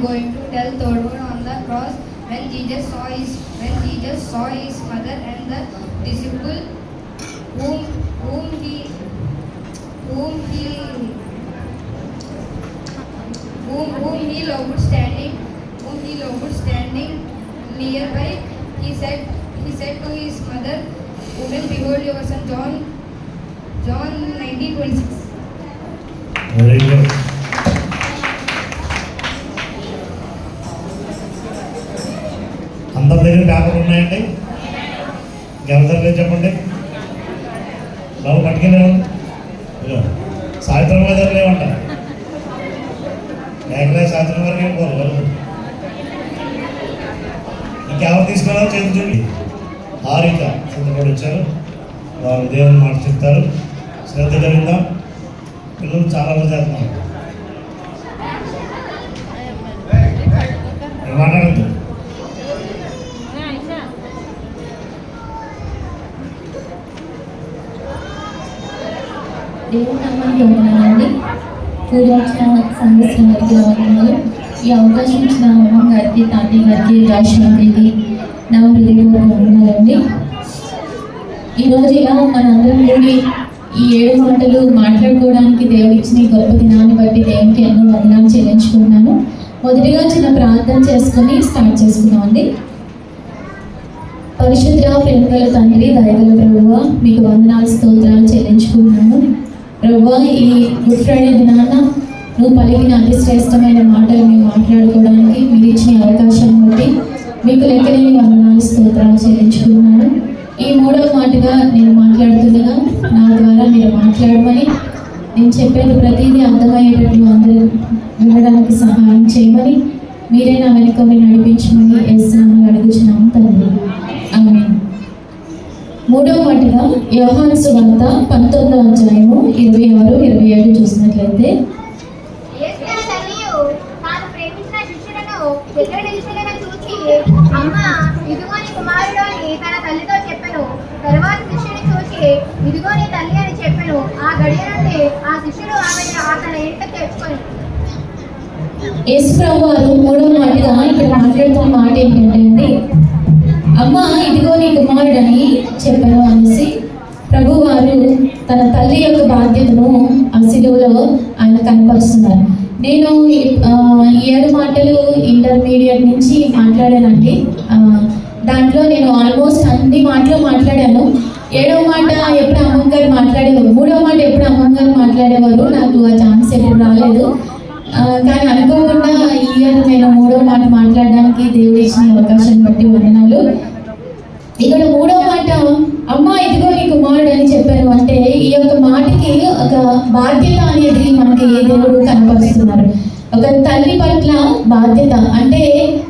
going to tell third one on the cross. When Jesus saw his when Jesus saw his mother and the disciple whom whom he whom he whom, whom he loved standing whom he loved standing nearby, he said he said to his mother, Woman, behold your son John John nineteen twenty six. Very good. అందరి దగ్గర paper ఉన్నాయండి. ఎవరి లేదు చెప్పండి. బాబు పట్టుకెళ్ళారు సాయంత్రం దగ్గర లేవంట. లేకలే సాయంత్రం వరకు వెళ్ళిపోరు ఇంకెవరు తీసుకెళ్ళాలో చేతి చూడండి హారిక సిద్ధపడి వచ్చారు. వారు దేవుని మాట చెప్తారు. శ్రద్ధ కలిగిందా పిల్లలు చాలా మంది చేస్తున్నారు. మాట్లాడద్దు. దేవుని నామానికి వందనాలండి గారికి వందనాలు ఈ అవకాశం ఇచ్చిన అమ్మ గారికి తాతయ్య గారికి రాష్ట్రం గారికి నా హృదయపూర్వక వందనాలండి ఈరోజు ఇలా మనందరం కూడి ఈ ఏడు మాటలు మాట్లాడుకోవడానికి దేవుడు ఇచ్చిన గొప్ప దినాన్ని బట్టి దేవునికి ఎన్నో వందనాలు చెల్లించుకుంటున్నాను. మొదటిగా చిన్న ప్రార్థన చేసుకొని స్టార్ట్ చేసుకున్నామండి పరిశుద్ధ ప్రేమగల తండ్రి దయగల ప్రభువ మీకు వందనాలు స్తోత్రాలు చెల్లించుకుంటున్నాను. ప్రభువ ఈ గుడ్ ఫ్రైడే దినాన నువ్వు పలికిన అతి శ్రేష్టమైన మాటలు మేము మాట్లాడుకోవడానికి మీరు ఇచ్చిన అవకాశం బట్టి మీకు లెక్కలేని వందనాలు స్తోత్రాలు చెల్లించుకున్నాను ఈ మూడవ మాటగా నేను మాట్లాడుతుండగా నా ద్వారా మీరు మాట్లాడమని నేను చెప్పేది ప్రతిదీ అర్థమయ్యేటట్లు అందరూ వినడానికి సహాయం చేయమని మీరే నా వెనుక మీరు నడిపించమని ఎస్ అని అడుగుచున్నాము తండ్రి. మూడవ మాటగా యోహాను సువార్త పంతొమ్మిదవ అధ్యాయము ఇరవై ఆరు ఇరవై ఏడు చూసినట్లయితే ఇదిగో నీ తల్లి అని చెప్పెను. ఆ గడియ నుండి ఆ శిష్యుడు ఆమెను అతని ఇంట తెచ్చుకొని. యేసు ప్రభు వారు మూడవ మాటగా ఇక్కడ మాట్లాడుతున్న మాట ఏంటంటే అమ్మ ఇదిగో నీ కుమారుడని చెప్పను అనేసి ప్రభు వారు తన తల్లి యొక్క బాధ్యతను ఆ సిలువలో ఆయన కనపరుస్తున్నారు. నేను ఈ- ఏడు మాటలు ఇంటర్మీడియట్ నుంచి మాట్లాడానండి. దాంట్లో నేను ఆల్మోస్ట్ అన్ని మాటలు మాట్లాడాను. ఏడవ మాట ఎప్పుడు అమ్మమ్మ గారు మాట్లాడేవారు? మూడవ మాట ఎప్పుడు అమ్మమ్మ గారు మాట్లాడేవారు? నాకు ఆ ఛాన్స్ ఎప్పుడు రాలేదు. కానీ అనుభవం ఇయర్ నేను మూడో మాట మాట్లాడడానికి దేవుడు ఇచ్చిన అవకాశం బట్టి వందనాలు. ఇక్కడ మూడో మాట అమ్మ ఇదిగో నీ కుమారుడు అని చెప్పారు అంటే ఈ యొక్క మాటకి ఒక బాధ్యత అనేది మనకి ఏ దేవుడు కనపరుస్తున్నారు? ఒక తల్లి పట్ల బాధ్యత. అంటే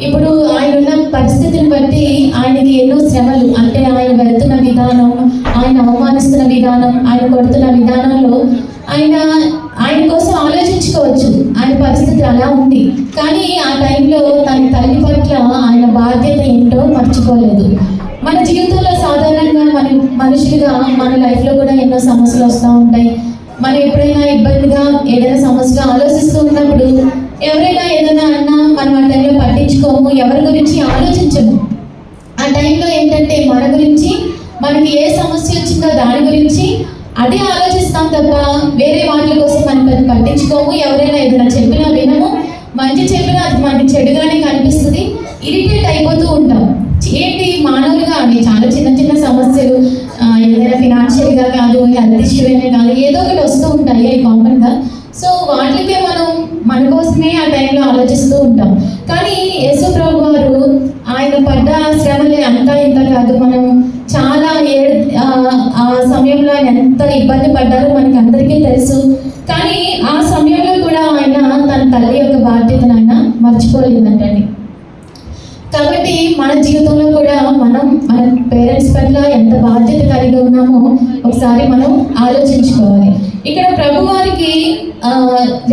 ఇప్పుడు ఆయన ఉన్న పరిస్థితిని బట్టి ఆయనకి ఎన్నో శ్రమలు. అంటే ఆయన వెళ్తున్న విధానం ఆయన అవమానిస్తున్న విధానం ఆయన కొడుతున్న విధానంలో ఆయన ఆయన కోసం ఆలోచించుకోవచ్చు. ఆయన పరిస్థితి అలా ఉంది. కానీ ఆ టైంలో తన తల్లి పట్ల ఆయన బాధ్యత ఏంటో మర్చిపోలేదు. మన జీవితంలో సాధారణంగా మన మనుషులుగా మన లైఫ్లో కూడా ఎన్నో సమస్యలు వస్తూ ఉంటాయి. మనం ఎప్పుడైనా ఇబ్బందిగా ఏదైనా సమస్యగా ఆలోచిస్తూ ఉన్నప్పుడు ఎవరైనా ఏదైనా అన్నా మనం ఆ టైంలో పట్టించుకోము ఎవరి గురించి ఆలోచించము. ఆ టైంలో ఏంటంటే మన గురించి మనకి ఏ సమస్య వచ్చిందో దాని గురించి అదే ఆలోచిస్తాం తప్ప వేరే వాటి కోసం మనం అది పట్టించుకోము. ఎవరైనా ఏదైనా చెప్పినా వినము. మంచి చెప్పినా అది మనకి చెడుగానే కనిపిస్తుంది. ఇరిటేట్ అయిపోతూ ఉంటాం. ఏంటి? మానవులుగా అండి. చాలా చిన్న చిన్న సమస్యలు ఏదైనా ఫినాన్షియల్గా కాదు హెల్త్ ఇష్యూ అయినా కాదు ఏదో ఒకటి వస్తూ ఉంటాయి. అవి కామన్గా సో వాటికే మనం మన కోసమే ఆ టైంలో ఆలోచిస్తూ ఉంటాం. కానీ యేసు ప్రభు వారు ఆయన పడ్డ శ్రమలే అంతా ఇంత కాదు. మనం చాలా ఏడు ఆ, సమయంలో ఆయన ఎంత ఇబ్బంది పడ్డారో మనకి అందరికీ తెలుసు. కానీ ఆ సమయంలో కూడా ఆయన తన తల్లి యొక్క బాధ్యతను ఆయన మర్చిపోలేదంటండి. కాబట్టి మన జీవితంలో కూడా మనం మన పేరెంట్స్ పట్ల ఎంత బాధ్యత కలిగి ఉన్నామో ఒకసారి మనం ఆలోచించుకోవాలి. ఇక్కడ ప్రభు వారికి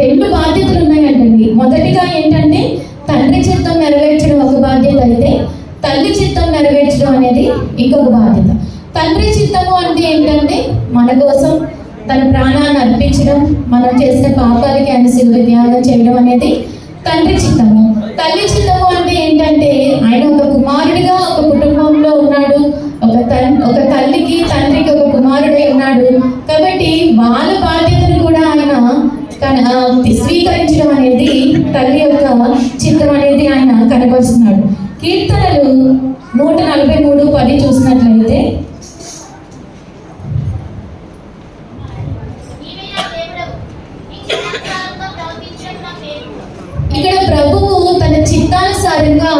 రెండు బాధ్యతలు ఉన్నాయంటండి. మొదటిగా ఏంటంటే తండ్రి చిత్తం నెరవేర్చడం తండ్రి చిత్తం నెరవేర్చడం అనేది ఇంకొక బాధ్యత. తండ్రి చిత్తము అంటే ఏంటంటే మన కోసం తన ప్రాణాన్ని అర్పించడం మనం చేసిన పాపాలకి ఆయన శిలువ త్యాగం చేయడం అనేది తండ్రి చిత్తము. తల్లి చిత్తము అంటే ఏంటంటే ఆయన ఒక కుమారుడిగా ఒక కుటుంబంలో ఉన్నాడు ఒక తన్ ఒక తల్లికి తండ్రికి ఒక కుమారుడై ఉన్నాడు. కాబట్టి వాళ్ళ బాధ్యతను కూడా ఆయన కన- స్వీకరించడం అనేది తల్లి యొక్క చిత్తం అనేది ఆయన కనపరుస్తున్నాడు. కీర్తనలు నూట నలభై మూడు పది చూసినట్లయితే. ఇక్కడ ప్రభువు తన చిత్తానుసారంగా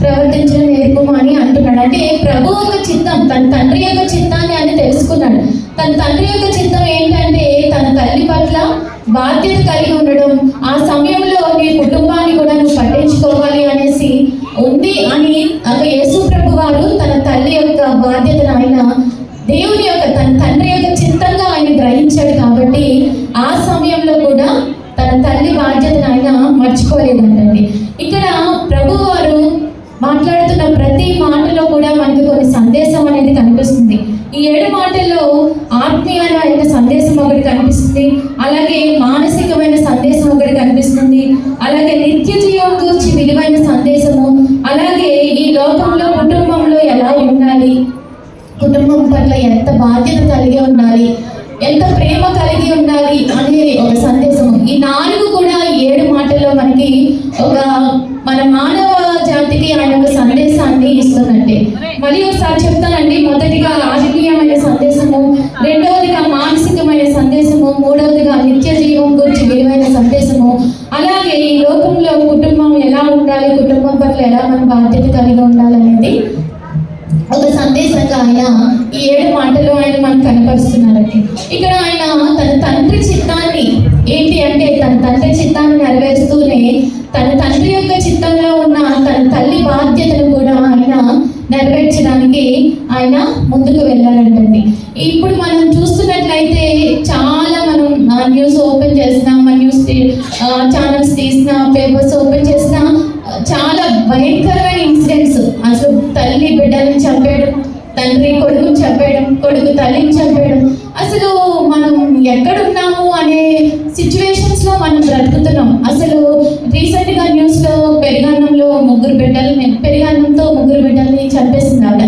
ప్రవర్తించడం నేర్పము అని అంటున్నాడు. అంటే ప్రభు యొక్క చిత్తం తన తండ్రి యొక్క చిత్తాన్ని అని తెలుసుకున్నాడు. తన తండ్రి యొక్క చిత్తం ఏంటంటే తన తల్లి పట్ల బాధ్యత కలిగి ఉండడం. ఆ సమయంలో నీ కుటుంబాన్ని కూడా నువ్వు పట్టించుకోవాలి ఉంది అని ఒక యేసు ప్రభు వారు తన తల్లి యొక్క బాధ్యతను ఆయన దేవుని యొక్క తన తండ్రి యొక్క చిత్తంగా ఆయన గ్రహించాడు కాబట్టి ఆ సమయంలో కూడా తన తల్లి బాధ్యతను ఆయన మర్చిపోలేదంటండి. ఇక్కడ ప్రభు వారు మాట్లాడుతున్న ప్రతి మాటలో కూడా మనకి కొన్ని సందేశం అనేది కనిపిస్తుంది. ఈ ఏడు మాటల్లో ఆత్మీయమైన సందేశం ఒకటి కనిపిస్తుంది. అలాగే మానసికమైన సందేశం ఒకటి కనిపిస్తుంది అలాగే నిత్య జీవం గురించి విలువైన సందేశము అలాగే ఈ లోకంలో కుటుంబంలో ఎలా ఉండాలి కుటుంబం పట్ల ఎంత బాధ్యత కలిగి ఉండాలి? ఎంత ప్రేమ కలిగి ఉండాలి అనే ఒక సందేశం ఈ నాలుగు కూడా ఏడు మాటల్లో మనకి ఒక మన మానవ జాతికి ఆయన ఒక సందేశాన్ని ఇస్తుందండి మళ్ళీ ఒకసారి చెప్తానండి మొదటిగా రాజకీయమైన సందేశము రెండవదిగా మానసికమైన సందేశము మూడవదిగా నిత్య జీవం గురించి విలువైన సందేశము. అలాగే ఈ లోకంలో కుటుంబం ఎలా ఉండాలి కుటుంబం పట్ల ఎలా మన బాధ్యత కలిగి ఉండాలనేది ఒక సందేశంగా ఆయన ఈ ఏడు మాటలు ఆయన మనకు కనపరుస్తున్నారండి. ఇక్కడ ఆయన తన తండ్రి చిత్తాన్ని ఏంటి అంటే తన తండ్రి చిత్తాన్ని నెరవేరుస్తూనే తన తండ్రి యొక్క చిత్తంలో ఉన్న తన తల్లి బాధ్యతను కూడా ఆయన నెరవేర్చడానికి ఆయన ముందుకు వెళ్ళారంటండి. ఇప్పుడు మనం చూస్తున్నట్లయితే చాలా మనం న్యూస్ ఓపెన్ చేసినా మన న్యూస్ చాలా చంపేయడం తండ్రి కొడుకుని చంపేయడం కొడుకు తల్లిని చంపేయడం. అసలు మనం ఎక్కడున్నాము అనే సిచ్యువేషన్స్లో మనం బ్రతుకుతున్నాం. అసలు రీసెంట్గా న్యూస్లో పెరిగాన్నంలో ముగ్గురు బిడ్డల్ని పెరిగాన్నంతో ముగ్గురు బిడ్డల్ని చంపేసింది ఆవిడ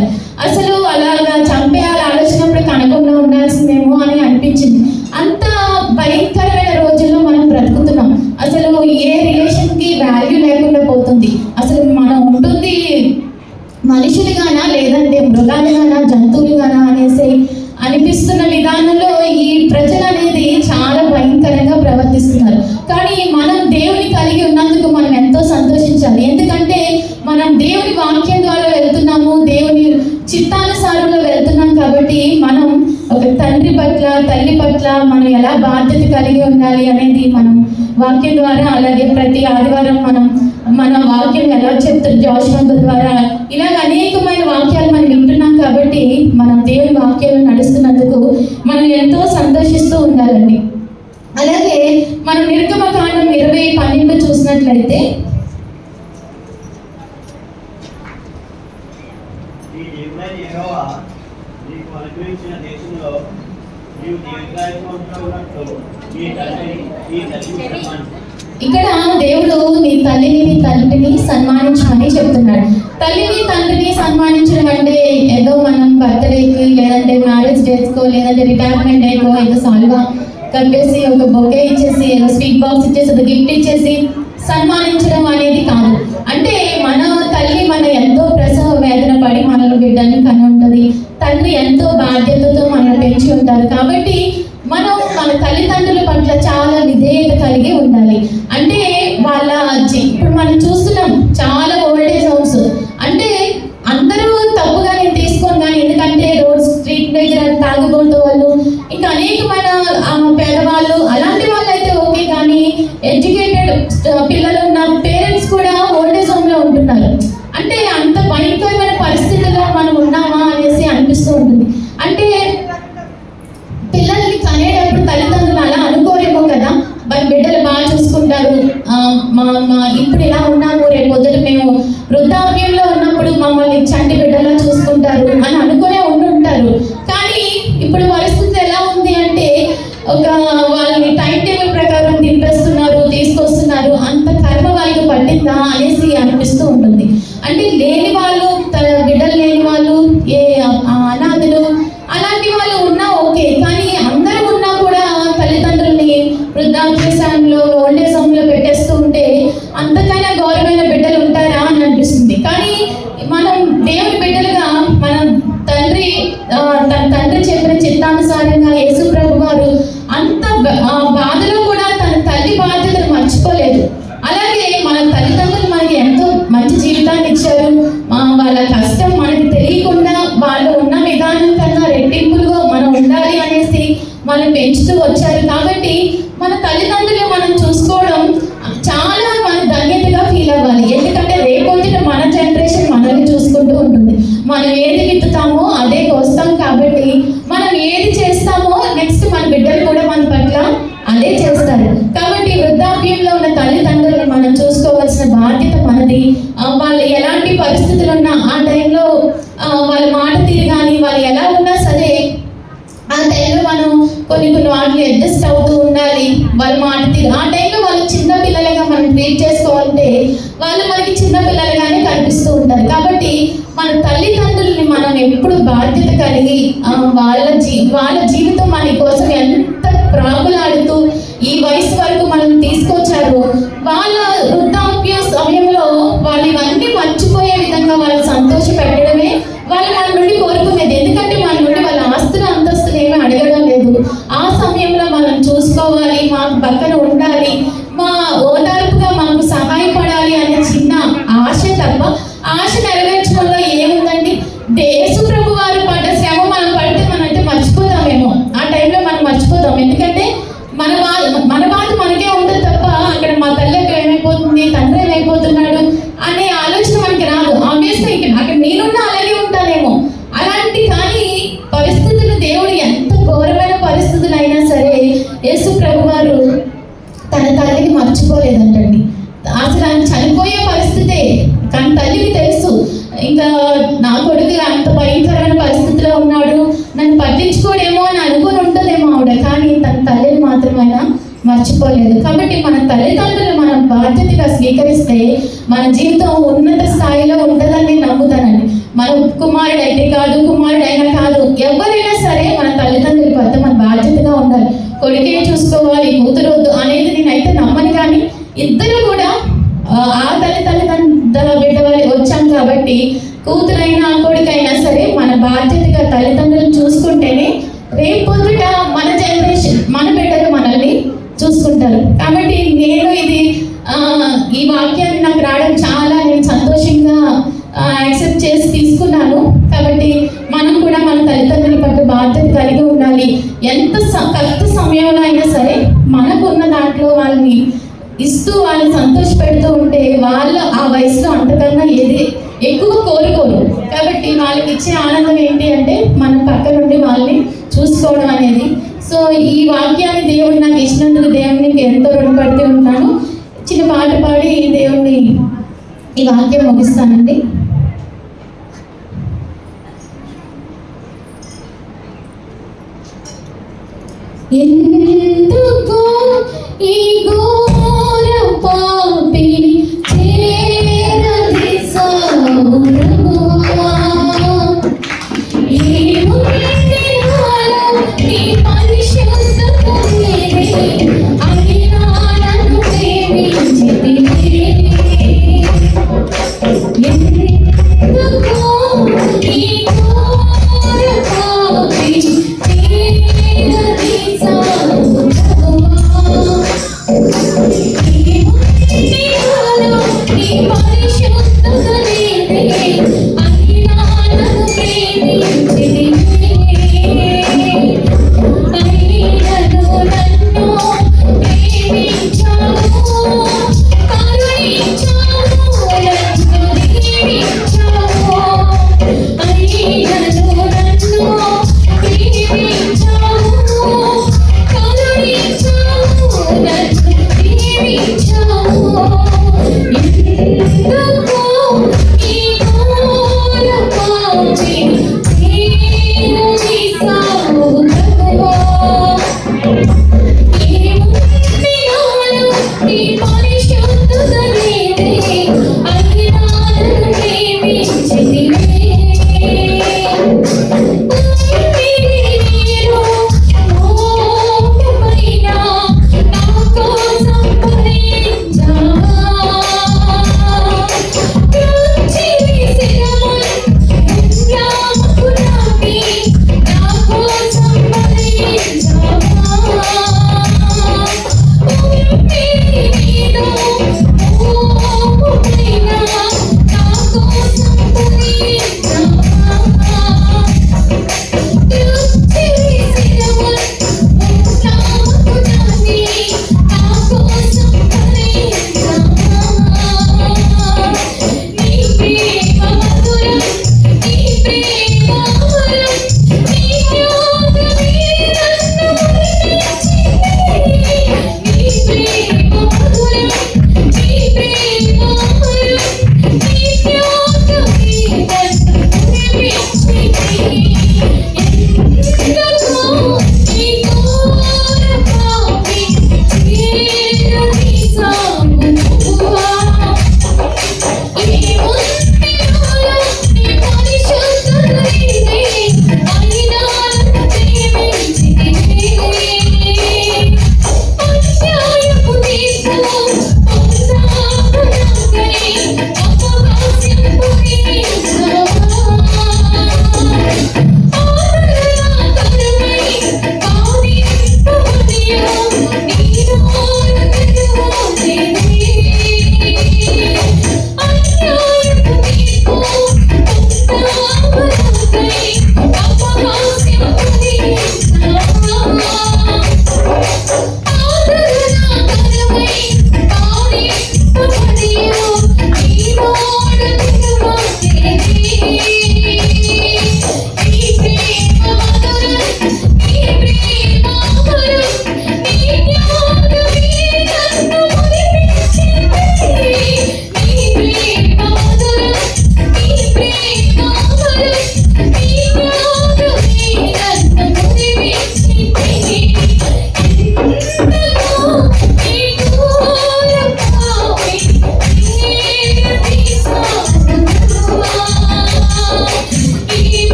అసలు అలాగా చంపేయాలి ఆలోచనప్పుడు కనకుండా ఉండాల్సిందేమో అని అనిపించింది. అంత భయంకరమైన రోజుల్లో మనం బ్రతుకుతున్నాం. అసలు ఏ రిలేషన్కి వాల్యూ లేకుండా పోతుంది. మనుషులుగానా లేదంటే మృగాలుగానా జంతువులుగానా అనేసి అనిపిస్తున్న విధానంలో ఈ ప్రజలు అనేది చాలా భయంకరంగా ప్రవర్తిస్తున్నారు. కానీ మనం దేవుని కలిగి ఉన్నందుకు మనం ఎంతో సంతోషించాలి. ఎందుకంటే మనం దేవుని వాక్యం ద్వారా వెళ్తున్నాము దేవుని చిత్తానుసారంలో వెళ్తున్నాం కాబట్టి మనం ఒక తండ్రి పట్ల తల్లి పట్ల మనం ఎలా బాధ్యత కలిగి ఉండాలి అనేది మనం వాక్యం ద్వారా అలాగే ప్రతి ఆదివారం మనం మన వాక్యం ఎలా చెప్తారు? జోషంత ద్వారా ఇలాగ అనేకమైన వాక్యాలు మనం వింటున్నాం కాబట్టి మనం దేవుని వాక్యాలు నడుస్తున్నందుకు మనం ఎంతో సంతోషిస్తూ ఉండాలండి. అలాగే మనం నిర్గమకాండం ఇరవై పన్నెండు చూసినట్లయితే ఈ దేశంలో ఇక్కడ దేవుడు నీ తల్లిని నీ తండ్రిని సన్మానించమని చెప్తున్నాడు. తల్లిని తండ్రిని సన్మానించడం అంటే ఏదో మనం బర్త్డేకి లేదంటే మ్యారేజ్ డేస్కో లేదంటే రిటైర్మెంట్ డేకో ఏదో సాల్వా కట్టేసి ఒక బొకే ఇచ్చేసి ఏదో స్వీట్ బాక్స్ ఇచ్చేసి ఒక గిఫ్ట్ ఇచ్చేసి సన్మానించడం అనేది కాదు. అంటే మన తల్లి మన ఎంతో ప్రసవ వేదన పడి మనల్ని బిడ్డని కనుంటుంది తండ్రి ఎంతో బాధ్యతతో మనల్ని పెంచి ఉంటారు. కాబట్టి మనం మన తల్లిదండ్రుల పట్ల చాలా విధేయత కలిగి ఉండాలి. అంటే వాళ్ళ ఇప్పుడు మనం చూస్తున్నాం చాలా ఓల్డేజ్ హోమ్స్ అంటే అందరూ తప్పుగా నేను తీసుకోను కానీ ఎందుకంటే రోడ్ స్ట్రీట్ దగ్గర తాగుబోతు వాళ్ళు ఇంకా అనేకమైన పేదవాళ్ళు అలాంటి వాళ్ళు అయితే ఓకే కానీ ఎడ్యుకేటెడ్ పిల్లలు ఉన్న పెంచుతూ వచ్చారు. కాబట్టి ఎప్పుడు బాధ్యత కలిగి వాళ్ళ జీ వాళ్ళ జీవితం మన కోసం ఎంత ప్రాగులాడుతూ ఈ వయసు వరకు మనం తీసుకొచ్చారు వాళ్ళ చూద్దాం ఎందుకంటే మన మన బాధ మనకే పట్టించుకోలేదు కాబట్టి మన తల్లిదండ్రులు మనం బాధ్యతగా స్వీకరిస్తే మన జీవితం ఉన్నత స్థాయిలో ఉంటుందని నమ్ముతానండి. మన కుమారుడు అయితే కాదు కుమారుడు అయినా కాదు ఎవరైనా సరే మన తల్లిదండ్రుల వద్ద మన బాధ్యతగా ఉండాలి. కొడుకే చూసుకోవాలి కూతురు వద్దు అనేది నేనైతే నమ్మను కానీ ఇద్దరు కూడా ఆ తల్లి తల్లిదండ్రుల బిడ్డ వాళ్ళు వచ్చాం కాబట్టి కూతురైనా కొడుకైనా సరే మన బాధ్యతగా తల్లిదండ్రులు యాక్సెప్ట్ చేసి తీసుకున్నాను. కాబట్టి మనం కూడా మన తల్లిదండ్రుల పట్ల బాధ్యత కలిగి ఉండాలి. ఎంత కష్ట సమయంలో అయినా సరే మనకున్న దాంట్లో వాళ్ళని ఇస్తూ వాళ్ళని సంతోష పెడుతూ ఉంటే వాళ్ళు ఆ వయసులో అంతకన్నా ఏది ఎక్కువ కోరుకోరు. కాబట్టి వాళ్ళకి ఇచ్చే ఆనందం ఏంటి అంటే మనం పక్క నుండి వాళ్ళని చూసుకోవడం అనేది. సో ఈ వాక్యాన్ని దేవుడు నాకు ఇచ్చినందుకు దేవుడిని ఎంతో రుణపడుతూ ఉంటాను చిన్న పాట పాడి ఈ దేవుణ్ణి ఈ వాక్యం ముగిస్తానండి. comigo.